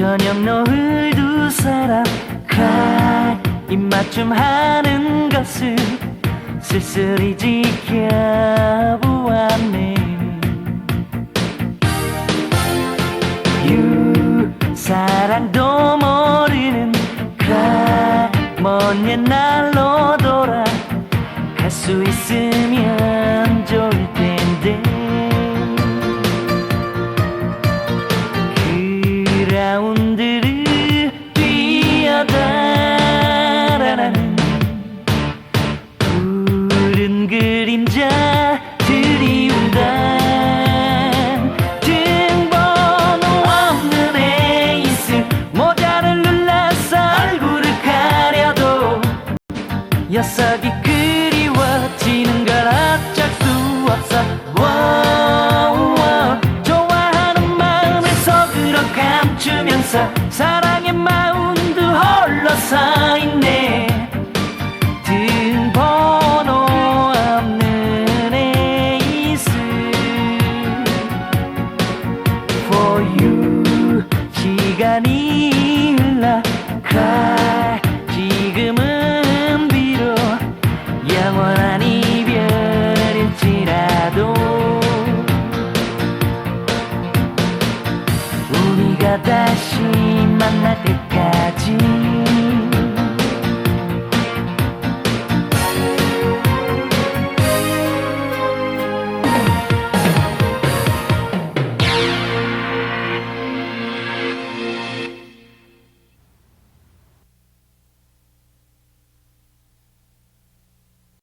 저녁 노을 두 사람 가 입맞춤 하는 것을 쓸쓸히 지켜보았네. 유 사랑도 모르는 가먼 옛날로 돌아 갈 수 있으면 남자들이 운다 등번호 없는 에이스 모자를 눌러서 얼굴을 가려도 여석이 그리워지는 걸 어쩔 수 없어 wow, wow. 좋아하는 마음을 속으로 감추면서 살아 바닐라 가. 지금은 비로 영원한 이별일지라도 우리가 다시 만날 때